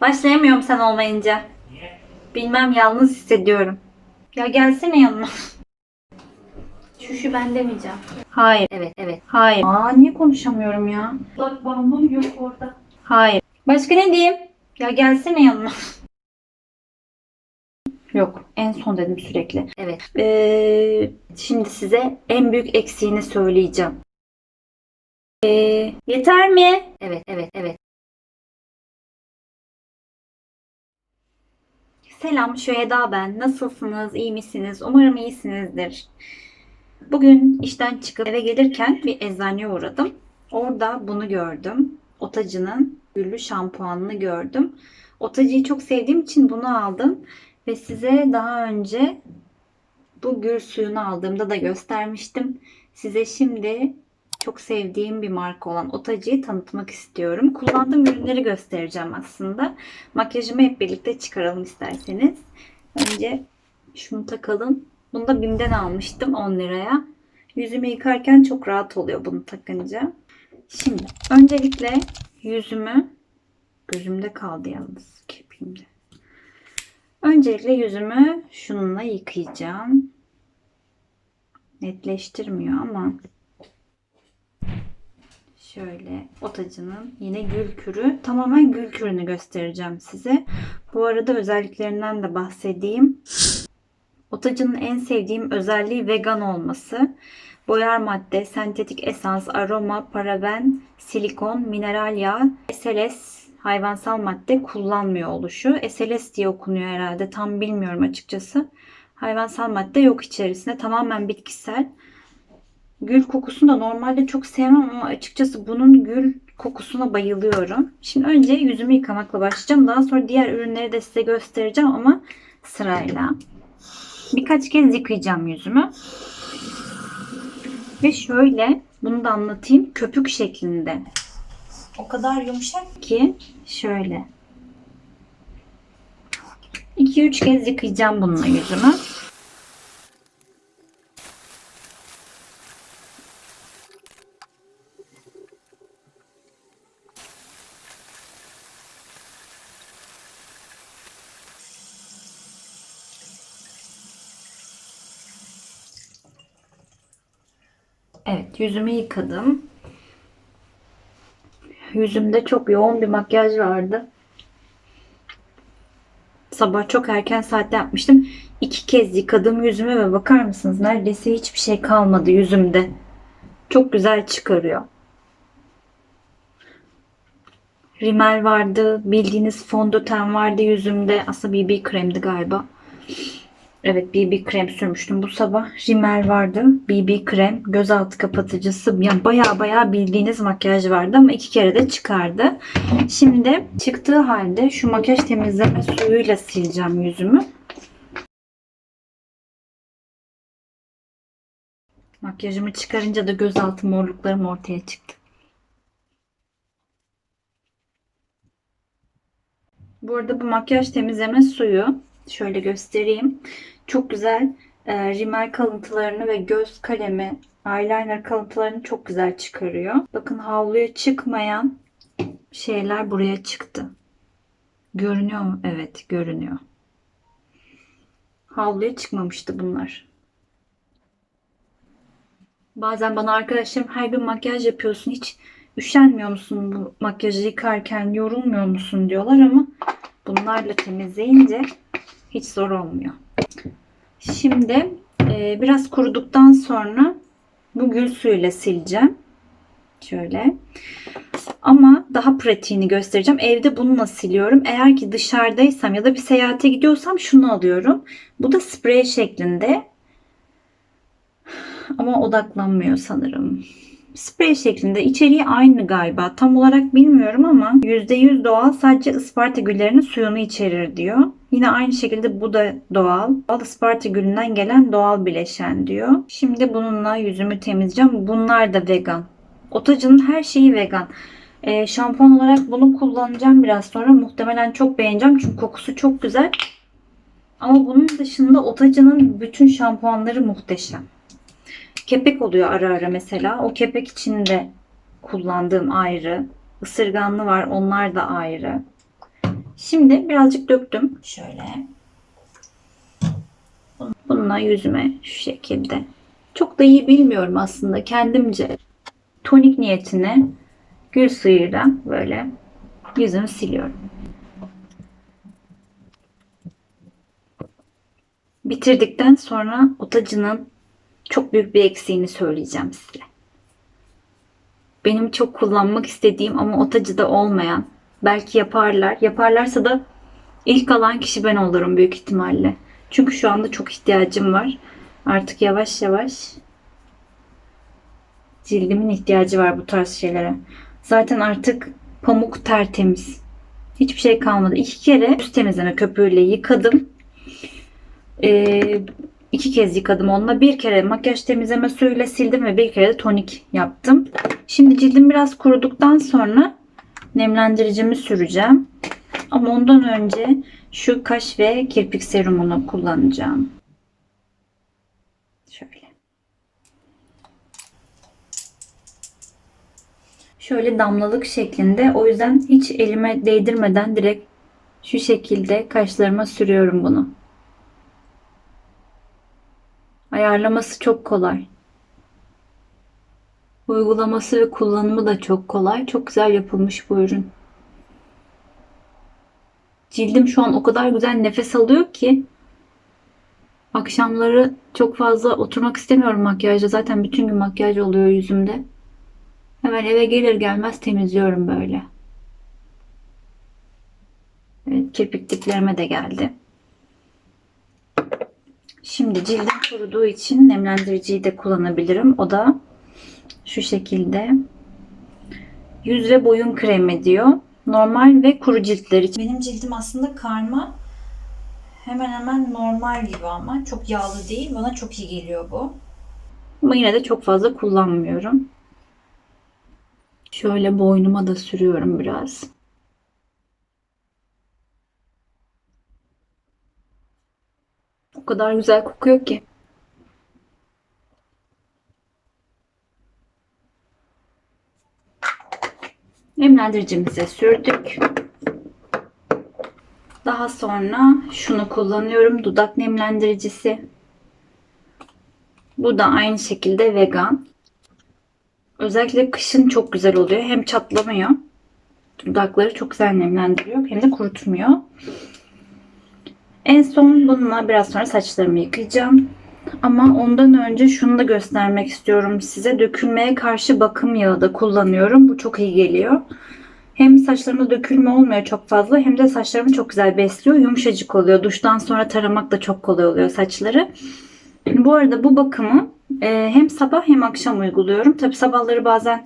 Başlayamıyorum sen olmayınca. Bilmem yalnız hissediyorum. Ya gelsene yanıma. Şu şu ben demeyeceğim. Hayır. Evet evet. Hayır. Aa niye konuşamıyorum ya? Bak bambum yok orada. Hayır. Başka ne diyeyim? Ya gelsene yanıma. Yok. En son dedim sürekli. Evet. Ee, şimdi size en büyük eksiğini söyleyeceğim. Ee, yeter mi? Evet, evet, evet. Selam, Şüheda ben. Nasılsınız? İyi misiniz? Umarım iyisinizdir. Bugün işten çıkıp eve gelirken bir eczaneye uğradım. Orada bunu gördüm. Otacı'nın güllü şampuanını gördüm. Otacı'yı çok sevdiğim için bunu aldım. Ve size daha önce bu gül suyunu aldığımda da göstermiştim. Size şimdi çok sevdiğim bir marka olan Otacı'yı tanıtmak istiyorum. Kullandığım ürünleri göstereceğim aslında. Makyajımı hep birlikte çıkaralım isterseniz. Önce şunu takalım. Bunu da BİM'den almıştım 10 liraya. Yüzümü yıkarken çok rahat oluyor bunu takınca. Şimdi öncelikle yüzümü gözümde kaldı yalnız kirpiğimde. Öncelikle yüzümü şununla yıkayacağım. Netleştirmiyor ama şöyle otacının yine gül kürü. Tamamen gül kürünü göstereceğim size. Bu arada özelliklerinden de bahsedeyim. Otacının en sevdiğim özelliği vegan olması. Boyar madde, sentetik esans, aroma, paraben, silikon, mineral yağ, SLS hayvansal madde kullanmıyor oluşu. SLS diye okunuyor herhalde. Tam bilmiyorum açıkçası. Hayvansal madde yok içerisinde. Tamamen bitkisel. Gül kokusunu da normalde çok sevmem ama açıkçası bunun gül kokusuna bayılıyorum. Şimdi önce yüzümü yıkamakla başlayacağım. Daha sonra diğer ürünleri de size göstereceğim ama sırayla. Birkaç kez yıkayacağım yüzümü. Ve şöyle bunu da anlatayım. Köpük şeklinde. O kadar yumuşak ki şöyle. 2-3 kez yıkayacağım bununla yüzümü. Evet, yüzümü yıkadım. Yüzümde çok yoğun bir makyaj vardı. Sabah çok erken saatte yapmıştım. İki kez yıkadım yüzüme ve bakar mısınız? Neredeyse hiçbir şey kalmadı yüzümde. Çok güzel çıkarıyor. Rimel vardı. Bildiğiniz fondöten vardı yüzümde. Aslında BB kremdi galiba. Evet BB krem sürmüştüm bu sabah. Rimel vardı. BB krem, gözaltı kapatıcısı. Yani baya baya bildiğiniz makyaj vardı ama iki kere de çıkardı. Şimdi çıktığı halde şu makyaj temizleme suyuyla sileceğim yüzümü. Makyajımı çıkarınca da gözaltı morluklarım ortaya çıktı. Bu arada bu makyaj temizleme suyu şöyle göstereyim. Çok güzel e, rimel kalıntılarını ve göz kalemi, eyeliner kalıntılarını çok güzel çıkarıyor. Bakın havluya çıkmayan şeyler buraya çıktı. Görünüyor mu? Evet, görünüyor. Havluya çıkmamıştı bunlar. Bazen bana arkadaşlarım her gün makyaj yapıyorsun hiç üşenmiyor musun bu makyajı yıkarken yorulmuyor musun diyorlar ama bunlarla temizleyince hiç zor olmuyor. Şimdi e, biraz kuruduktan sonra bu gül suyuyla sileceğim. Şöyle. Ama daha pratiğini göstereceğim. Evde bununla siliyorum. Eğer ki dışarıdaysam ya da bir seyahate gidiyorsam şunu alıyorum. Bu da sprey şeklinde. Ama odaklanmıyor sanırım. Sprey şeklinde. içeriği aynı galiba. Tam olarak bilmiyorum ama %100 doğal sadece Isparta güllerinin suyunu içerir diyor. Yine aynı şekilde bu da doğal. Doğal Isparta gülünden gelen doğal bileşen diyor. Şimdi bununla yüzümü temizleyeceğim. Bunlar da vegan. Otacının her şeyi vegan. E, şampuan olarak bunu kullanacağım biraz sonra. Muhtemelen çok beğeneceğim. Çünkü kokusu çok güzel. Ama bunun dışında Otacının bütün şampuanları muhteşem. Kepek oluyor ara ara mesela. O kepek için de kullandığım ayrı. Isırganlı var. Onlar da ayrı. Şimdi birazcık döktüm. Şöyle. Bununla yüzüme şu şekilde. Çok da iyi bilmiyorum aslında kendimce. Tonik niyetine gül suyuyla böyle yüzümü siliyorum. Bitirdikten sonra otacının çok büyük bir eksiğini söyleyeceğim size. Benim çok kullanmak istediğim ama otacıda olmayan. Belki yaparlar. Yaparlarsa da ilk alan kişi ben olurum büyük ihtimalle. Çünkü şu anda çok ihtiyacım var. Artık yavaş yavaş cildimin ihtiyacı var bu tarz şeylere. Zaten artık pamuk tertemiz. Hiçbir şey kalmadı. İki kere yüz temizleme köpüğüyle yıkadım. Ee, iki kez yıkadım onunla. Bir kere makyaj temizleme suyuyla sildim ve bir kere de tonik yaptım. Şimdi cildim biraz kuruduktan sonra nemlendiricimi süreceğim. Ama ondan önce şu kaş ve kirpik serumunu kullanacağım. Şöyle. Şöyle damlalık şeklinde. O yüzden hiç elime değdirmeden direkt şu şekilde kaşlarıma sürüyorum bunu. Ayarlaması çok kolay. Uygulaması ve kullanımı da çok kolay. Çok güzel yapılmış bu ürün. Cildim şu an o kadar güzel nefes alıyor ki akşamları çok fazla oturmak istemiyorum makyajda. Zaten bütün gün makyaj oluyor yüzümde. Hemen eve gelir gelmez temizliyorum böyle. Evet, kirpik diplerime de geldi. Şimdi cildim kuruduğu için nemlendiriciyi de kullanabilirim. O da şu şekilde. Yüz ve boyun kremi diyor. Normal ve kuru ciltler için. Benim cildim aslında karma. Hemen hemen normal gibi ama çok yağlı değil. Bana çok iyi geliyor bu. Ama yine de çok fazla kullanmıyorum. Şöyle boynuma da sürüyorum biraz. O kadar güzel kokuyor ki. Nemlendiricimize sürdük. Daha sonra şunu kullanıyorum. Dudak nemlendiricisi. Bu da aynı şekilde vegan. Özellikle kışın çok güzel oluyor. Hem çatlamıyor. Dudakları çok güzel nemlendiriyor. Hem de kurutmuyor. En son bununla biraz sonra saçlarımı yıkayacağım. Ama ondan önce şunu da göstermek istiyorum size. Dökülmeye karşı bakım yağı da kullanıyorum. Bu çok iyi geliyor. Hem saçlarımda dökülme olmuyor çok fazla hem de saçlarımı çok güzel besliyor. Yumuşacık oluyor. Duştan sonra taramak da çok kolay oluyor saçları. Bu arada bu bakımı e, hem sabah hem akşam uyguluyorum. Tabi sabahları bazen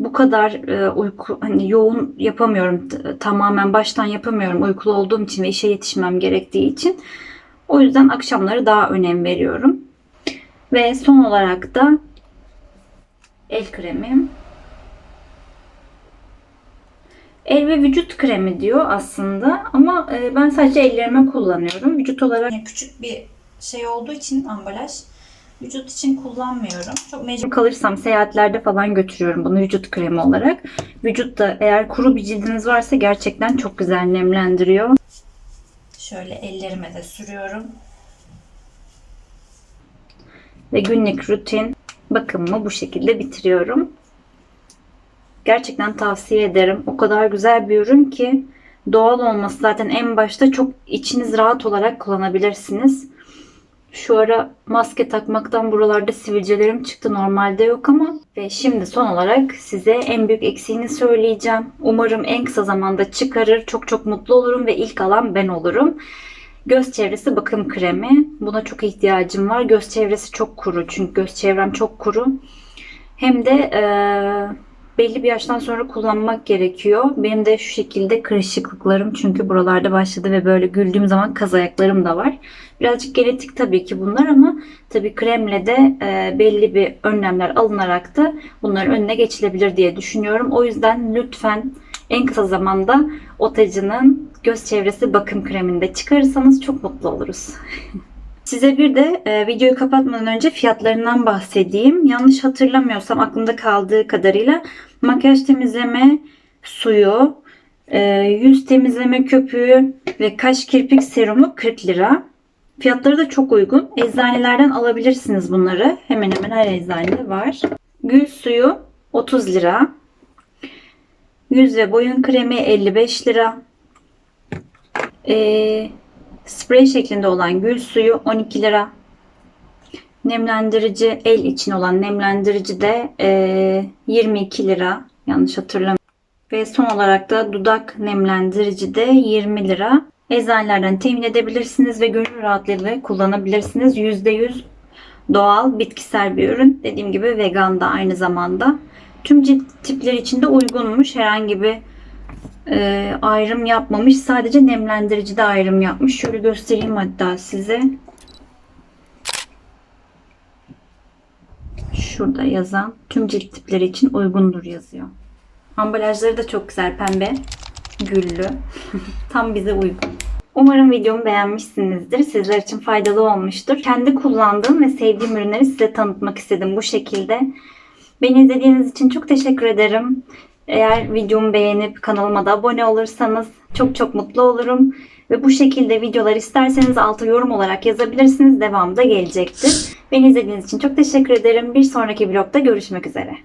bu kadar e, uyku hani yoğun yapamıyorum. Tamamen baştan yapamıyorum uykulu olduğum için ve işe yetişmem gerektiği için. O yüzden akşamları daha önem veriyorum. Ve son olarak da el kremim. El ve vücut kremi diyor aslında ama e, ben sadece ellerime kullanıyorum. Vücut olarak küçük bir şey olduğu için ambalaj vücut için kullanmıyorum. Çok mecbur kalırsam seyahatlerde falan götürüyorum bunu vücut kremi olarak. Vücutta eğer kuru bir cildiniz varsa gerçekten çok güzel nemlendiriyor. Şöyle ellerime de sürüyorum. Ve günlük rutin bakımımı bu şekilde bitiriyorum. Gerçekten tavsiye ederim. O kadar güzel bir ürün ki doğal olması zaten en başta çok içiniz rahat olarak kullanabilirsiniz. Şu ara maske takmaktan buralarda sivilcelerim çıktı. Normalde yok ama. Ve şimdi son olarak size en büyük eksiğini söyleyeceğim. Umarım en kısa zamanda çıkarır. Çok çok mutlu olurum ve ilk alan ben olurum. Göz çevresi bakım kremi. Buna çok ihtiyacım var. Göz çevresi çok kuru. Çünkü göz çevrem çok kuru. Hem de e, belli bir yaştan sonra kullanmak gerekiyor. Benim de şu şekilde kırışıklıklarım çünkü buralarda başladı ve böyle güldüğüm zaman kaz ayaklarım da var. Birazcık genetik tabii ki bunlar ama tabii kremle de e, belli bir önlemler alınarak da bunların önüne geçilebilir diye düşünüyorum. O yüzden lütfen en kısa zamanda Otacı'nın göz çevresi bakım kremini de çıkarırsanız çok mutlu oluruz. Size bir de e, videoyu kapatmadan önce fiyatlarından bahsedeyim. Yanlış hatırlamıyorsam aklımda kaldığı kadarıyla makyaj temizleme suyu Ee, yüz temizleme köpüğü ve kaş kirpik serumu 40 lira. Fiyatları da çok uygun. Eczanelerden alabilirsiniz bunları. Hemen hemen her eczanede var. Gül suyu 30 lira. Yüz ve boyun kremi 55 lira. Ee, sprey şeklinde olan gül suyu 12 lira. Nemlendirici el için olan nemlendirici de ee, 22 lira. Yanlış hatırlamıyorum. Ve son olarak da dudak nemlendirici de 20 lira. Eczanelerden temin edebilirsiniz ve gönül rahatlığıyla kullanabilirsiniz. %100 doğal bitkisel bir ürün. Dediğim gibi vegan da aynı zamanda. Tüm cilt tipleri için de uygunmuş. Herhangi bir e, ayrım yapmamış. Sadece nemlendirici de ayrım yapmış. Şöyle göstereyim hatta size. Şurada yazan tüm cilt tipleri için uygundur yazıyor. Ambalajları da çok güzel pembe, güllü. Tam bize uygun. Umarım videomu beğenmişsinizdir. Sizler için faydalı olmuştur. Kendi kullandığım ve sevdiğim ürünleri size tanıtmak istedim bu şekilde. Beni izlediğiniz için çok teşekkür ederim. Eğer videomu beğenip kanalıma da abone olursanız çok çok mutlu olurum. Ve bu şekilde videolar isterseniz alta yorum olarak yazabilirsiniz. Devamı da gelecektir. Beni izlediğiniz için çok teşekkür ederim. Bir sonraki vlogda görüşmek üzere.